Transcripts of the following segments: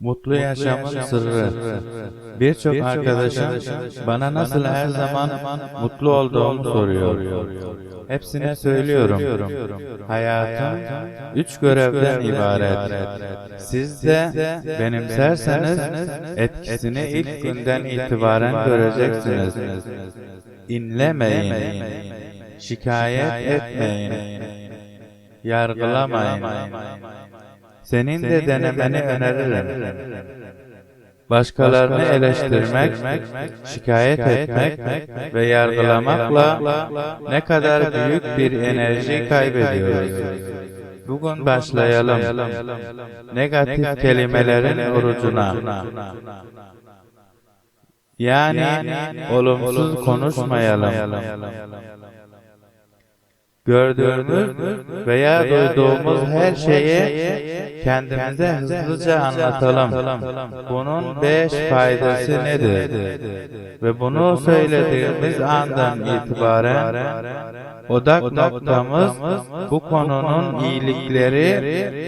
Mutlu yaşamın sırrı. Birçok arkadaşım bana nasıl her zaman mutlu olduğumu soruyor. Hepsine söylüyorum. Hayatım üç görevden ibaret. Siz de benimserseniz etkisini ilk günden itibaren göreceksiniz. İnlemeyin. Şikayet etmeyin. Yargılamayın. Senin de denemeni öneririm. Başkalarını eleştirmek, şikayet etmek ve yargılamakla ne kadar büyük bir enerji kaybediyoruz. Bugün başlayalım. Negatif kelimelerin orucuna. Yani olumsuz konuşmayalım. Gördüğümüz veya duyduğumuz her şeyi kendimize hızlıca anlatalım. Bunun beş faydası nedir? Ve bunu söylediğimiz andan itibaren odak noktamız bu konunun iyilikleri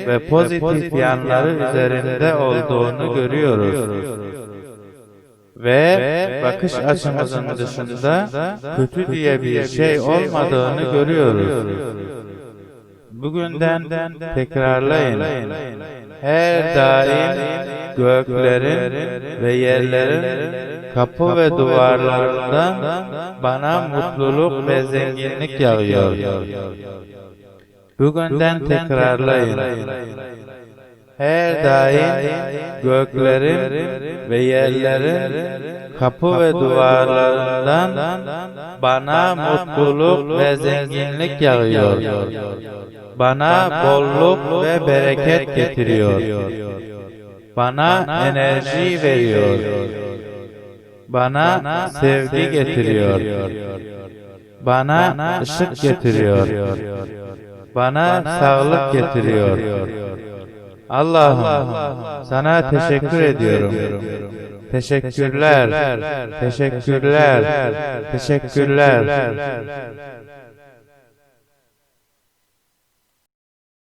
ve pozitif yanları üzerinde olduğunu görüyoruz ve bakış açımızın dışında kötü diye bir şey olmadığını görüyoruz. Bugünden tekrarlayın. Her daim göklerin ve yerlerin kapı ve duvarlarından bana mutluluk ve zenginlik yağıyor. Bugünden tekrarlayın. Her daim göklerin ve yerlerin kapı ve duvarlarından bana mutluluk ve zenginlik yağıyor. Bana bolluk ve bereket getiriyor. Bana enerji veriyor. Bana sevgi getiriyor. Bana ışık getiriyor. Bana sağlık getiriyor. Allah'ım sana teşekkür ediyorum. Teşekkürler. Teşekkürler. Teşekkürler.